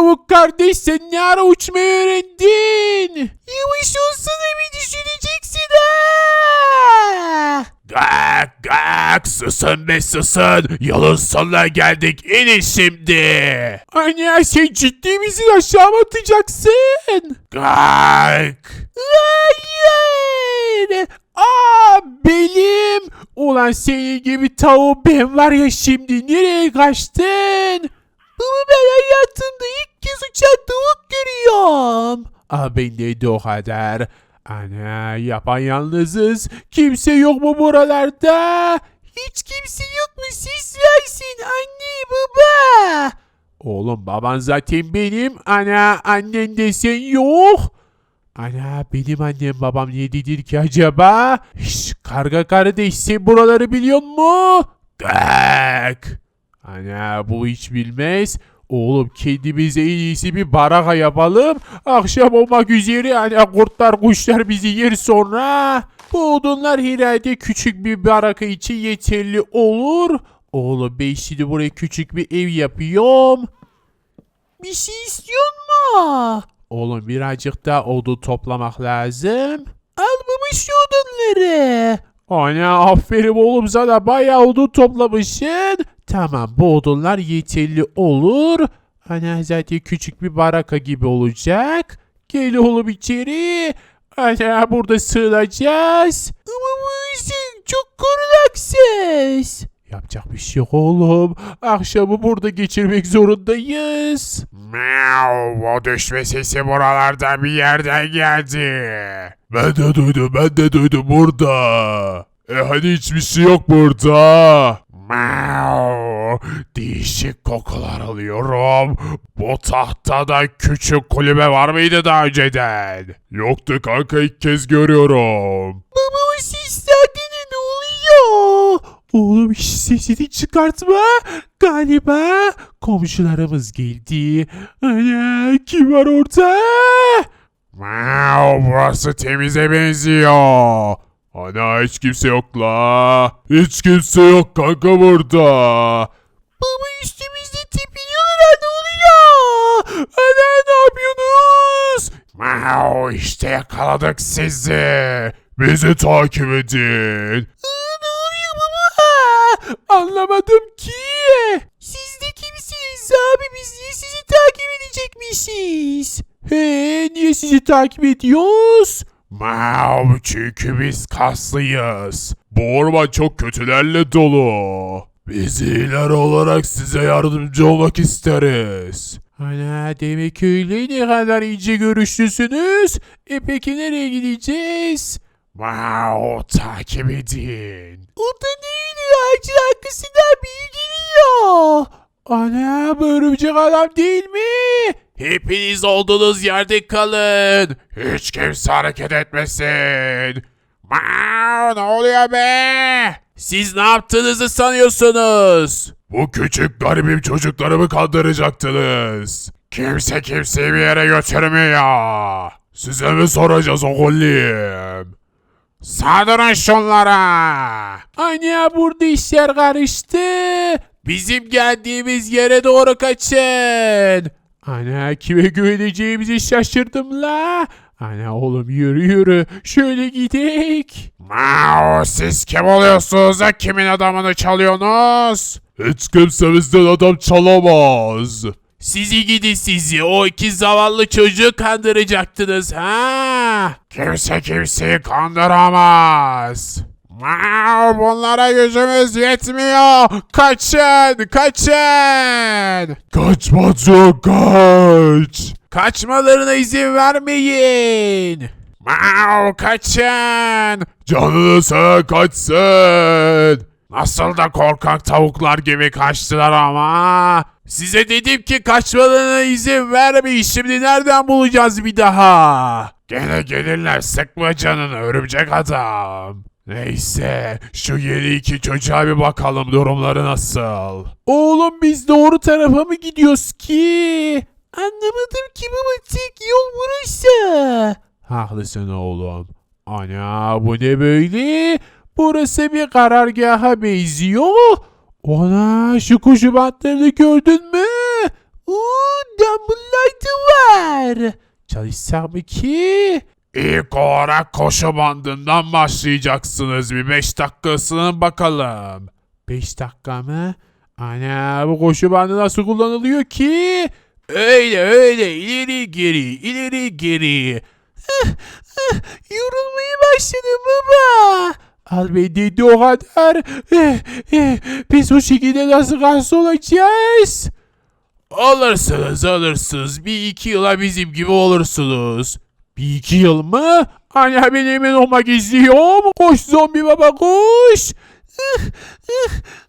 tavuk kardeş sen ne ara uçmayı öğrendin? Yavaş olsana bir düşüreceksin ha. Gak gak susun be susun. Yolun sonuna geldik. İnin şimdi. Anne sen ciddi misin aşağı mı atacaksın? Gak. Hayır. Aa benim. Ulan senin gibi tavuğu ben var ya şimdi nereye kaçtın? Baba ben hayatımda ilk kez uçan tavuk görüyorum. Aa bende de o kadar. Ana yapan yalnızız. Kimse yok mu buralarda? Hiç kimse yok mu? Ses versin anne baba. Oğlum baban zaten benim. Ana annen de sen yok. Ana benim annem babam nerededir ki acaba? Şş, karga kardeş sen buraları biliyor mu? Gak. Ana bu hiç bilmez. Oğlum kendimize en iyisi bir baraka yapalım. Akşam olmak üzere hani kurtlar kuşlar bizi yer sonra. Bu odunlar herhalde küçük bir baraka için yeterli olur. Oğlum ben şimdi buraya küçük bir ev yapıyorum. Bir şey istiyor mu? Oğlum birazcık daha odun toplamak lazım. Al baba şu odunları. Ana aferin oğlum sana bayağı odun toplamışsın. Tamam bu odunlar yeterli olur. Ana zaten küçük bir baraka gibi olacak. Gel oğlum içeri. Ana burada sığınacağız. Ama çok korunaksız. Yapacak bir şey yok oğlum. Akşamı burada geçirmek zorundayız. Miau. O düşme sesi buralardan bir yerden geldi. Ben de duydum ben de duydum burada. E hani hiçbir şey yok burada. Değişik kokular alıyorum. Bu tahtada küçük kulübe var mıydı daha önceden? Yoktu kanka ilk kez görüyorum. Baba o seslerden ne oluyor? Oğlum hiç sesini çıkartma. Galiba komşularımız geldi. Ana kim var orada? Miau. Burası temize benziyor. Ana hiç kimse yok la. Hiç kimse yok kanka burada. Baba üstümüzde tepiniyorlar ne oluyor? Ana ne yapıyorsunuz? Miau işte yakaladık sizi. Bizi takip edin. Aa, ne oluyor baba? Anlamadım ki. Siz de kimsiniz abi biz niye sizi takip edecekmişiz? He niye sizi takip ediyoruz? Miau çünkü biz kaslıyız. Bu orman çok kötülerle dolu. Biz iyiler olarak size yardımcı olmak isteriz. Ana demek öyle ne kadar ince görüşlüsünüz. E peki nereye gideceğiz? Miau takip edin. O da öyle ağacın arkasından biri geliyor. Ana bu örümcek adam değil mi? Hepiniz olduğunuz yerde kalın. Hiç kimse hareket etmesin. Miau ne oluyor be? Siz ne yaptığınızı sanıyorsunuz? Bu küçük garibim çocuklarımı kandıracaktınız. Kimse kimseyi bir yere götürmüyor. Size mi soracağız oğlum? Saldırın şunlara. Ana burada işler karıştı. Bizim geldiğimiz yere doğru kaçın. Ana kime güveneceğimizi şaşırdım la. Ana oğlum yürü yürü. Şöyle gidek. Mao siz kim oluyorsunuz da kimin adamını çalıyorsunuz? Hiç kimse bizden adam çalamaz. Sizi gidi sizi. O iki zavallı çocuğu kandıracaktınız ha. Kimse kimseyi kandıramaz. Bunlara gücümüz yetmiyor. Kaçın kaçın. Kaçma kaç. Kaçmalarına izin vermeyin. Mao kaçın. Canını sen kaçsın. Nasıl da korkak tavuklar gibi kaçtılar ama. Size dedim ki kaçmalarına izin vermeyin. Şimdi nereden bulacağız bir daha? Gene gelirler sıkma canını örümcek adam. Neyse şu yeni iki çocuğa bir bakalım durumları nasıl. Oğlum biz doğru tarafa mı gidiyoruz ki? Anlamadım ki baba tek yol burası. Haklısın oğlum. Ana bu ne böyle? Burası bir karargaha benziyor. Ona şu kuşu bantlarını gördün mü? Uuu Dumbledore birader. Çalışsak mı ki? İlk olarak koşu bandından başlayacaksınız. Bir 5 dakikasını bakalım. 5 dakika mı? Ana bu koşu bandı nasıl kullanılıyor ki? Öyle öyle ileri geri ileri geri. Yorulmaya başladım baba. Al be dedi o kadar. Eh, eh, Biz bu şekilde nasıl kaslı olacağız? Alırsınız alırsınız. Bir iki yıla bizim gibi olursunuz. Bir iki yıl mı? Anne ben emin olmak istiyorum. Koş zombi baba koş.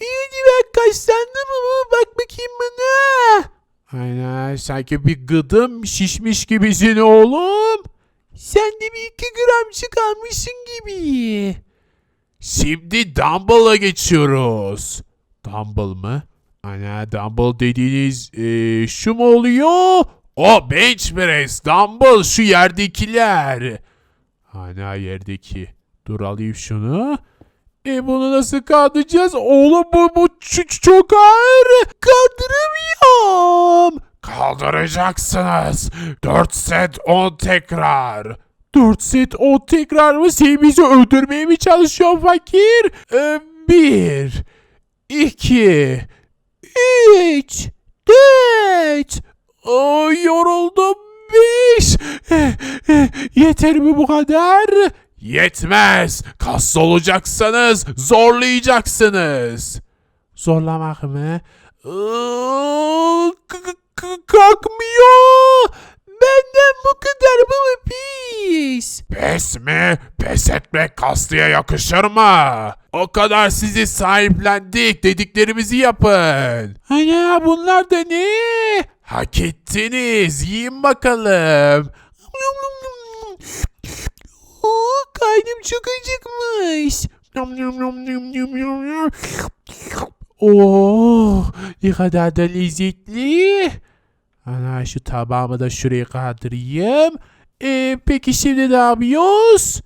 Yeni ben kaşlandım mı? Bak bakayım bana. Aynen sanki bir gıdım şişmiş gibisin oğlum. Sen de bir iki gram çıkarmışsın gibi. Şimdi Dumble'a geçiyoruz. Dumble mı? Ana Dumble dediğiniz eee, şu mu oluyor? O bench press, şu yerdekiler. Hani Ana yerdeki. Dur alayım şunu. E bunu nasıl kaldıracağız? Oğlum bu, bu çok ağır. Kaldıramıyorum. Kaldıracaksınız. 4 set 10 tekrar. 4 set 10 tekrar mı? Sen bizi öldürmeye mi çalışıyorsun fakir? 1 2 3 4 Yoruldum beş. Eh, eh, yeter mi bu kadar? Yetmez. Kaslı olacaksanız zorlayacaksınız. Zorlamak mı? Kalkmıyor. Benden bu kadar mı pis? Pes mi? Pes etmek kaslıya yakışır mı? O kadar sizi sahiplendik dediklerimizi yapın. Ana bunlar da ne? Hak ettiniz. Yiyin bakalım. Oo, karnım çok acıkmış. Oo, ne kadar da lezzetli. Ana şu tabağımı da şuraya kaldırayım. Ee, peki şimdi ne yapıyoruz?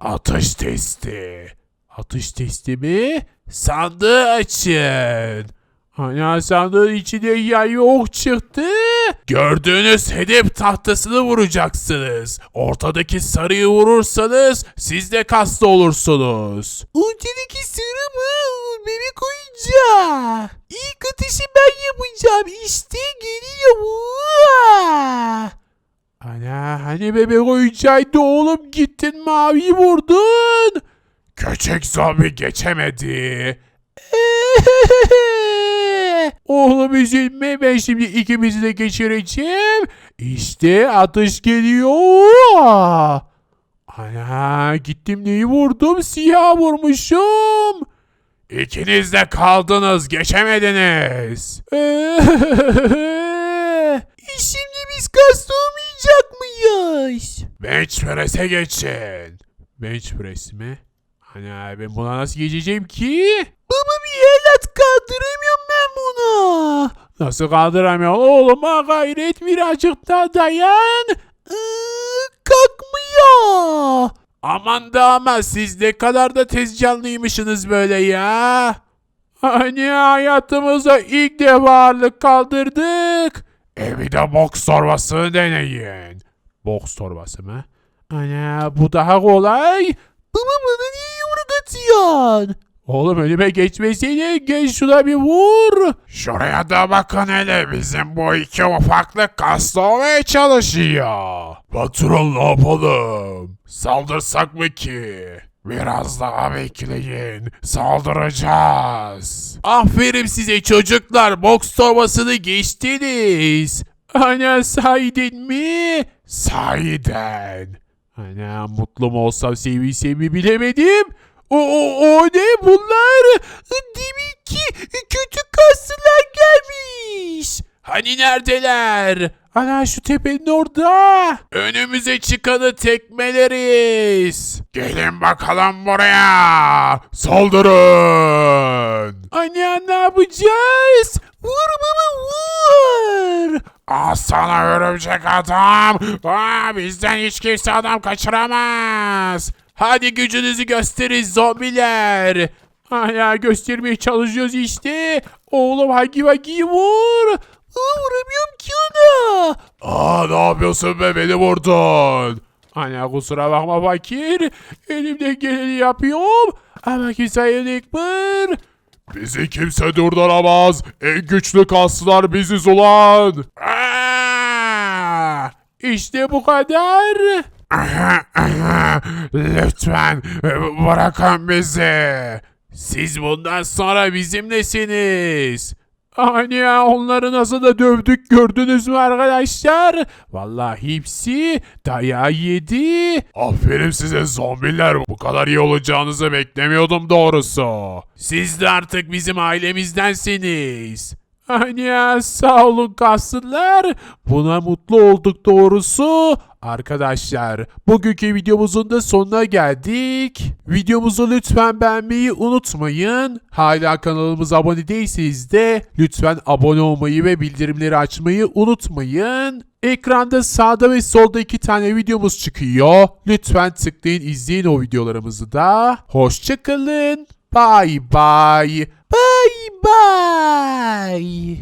Atış testi. Atış testi mi? Sandığı açın. Ana sandığın içinde yay yok çıktı. Gördüğünüz hedef tahtasını vuracaksınız. Ortadaki sarıyı vurursanız siz de kaslı olursunuz. Ortadaki sıra mı? Bebek oyuncağı. İlk atışı ben yapacağım. İşte geliyor. Ana hani bebek oyuncağıydı oğlum gittin mavi vurdun. Küçük zombi geçemedi. Oğlum üzülme ben şimdi ikimizi de geçireceğim. İşte atış geliyor. Ana gittim neyi vurdum? Siyah vurmuşum. İkiniz de kaldınız, geçemediniz. Şimdi biz kast olmayacak mıyız? Bench press'e geçin. Bench press mi? Ana ben buna nasıl geçeceğim ki? Baba bir Nasıl kaldıramıyorum oğlum ha gayret birazcık dayan. Iı, kalkmıyor. Aman da ama siz ne kadar da tez canlıymışsınız böyle ya. Hani hayatımızda ilk defa ağırlık kaldırdık. E bir de boks torbasını deneyin. Boks torbası mı? Ana bu daha kolay. Baba bana niye yumruk atıyorsun? Oğlum önüme geçmesene gel şuna bir vur. Şuraya da bakın hele bizim bu iki ufaklık kaslı olmaya çalışıyor. Patron ne yapalım? Saldırsak mı ki? Biraz daha bekleyin. Saldıracağız. Aferin size çocuklar boks torbasını geçtiniz. Ana sahiden mi? Sahiden. Ana mutlu mu olsam sevinsem mi bilemedim. O, o, o ne bunlar? Demek ki kötü kaslılar gelmiş. Hani neredeler? Ana şu tepenin orada. Önümüze çıkanı tekmeleriz. Gelin bakalım buraya. Saldırın. Ana ne yapacağız? Vur baba vur. Aa sana örümcek adam. Aa, bizden hiç kimse adam kaçıramaz. Hadi gücünüzü gösterin zombiler. Hala göstermeye çalışıyoruz işte. Oğlum hangi vakiyi vur. Aa, vuramıyorum ki ona. Aa ne yapıyorsun be beni vurdun. Ana kusura bakma fakir. Elimden geleni yapıyorum. Ama kimse yıkmır. Bizi kimse durduramaz. En güçlü kaslar biziz ulan. Aa, İşte bu kadar. Lütfen bırakın bizi. Siz bundan sonra bizimlesiniz. Hani ya onları nasıl da dövdük gördünüz mü arkadaşlar? Vallahi hepsi dayağı yedi. Aferin size zombiler. Bu kadar iyi olacağınızı beklemiyordum doğrusu. Siz de artık bizim ailemizdensiniz. Hani ya sağ olun kaslılar. Buna mutlu olduk doğrusu. Arkadaşlar bugünkü videomuzun da sonuna geldik. Videomuzu lütfen beğenmeyi unutmayın. Hala kanalımıza abone değilseniz de lütfen abone olmayı ve bildirimleri açmayı unutmayın. Ekranda sağda ve solda iki tane videomuz çıkıyor. Lütfen tıklayın izleyin o videolarımızı da. Hoşçakalın. Bye bye. Bye bye.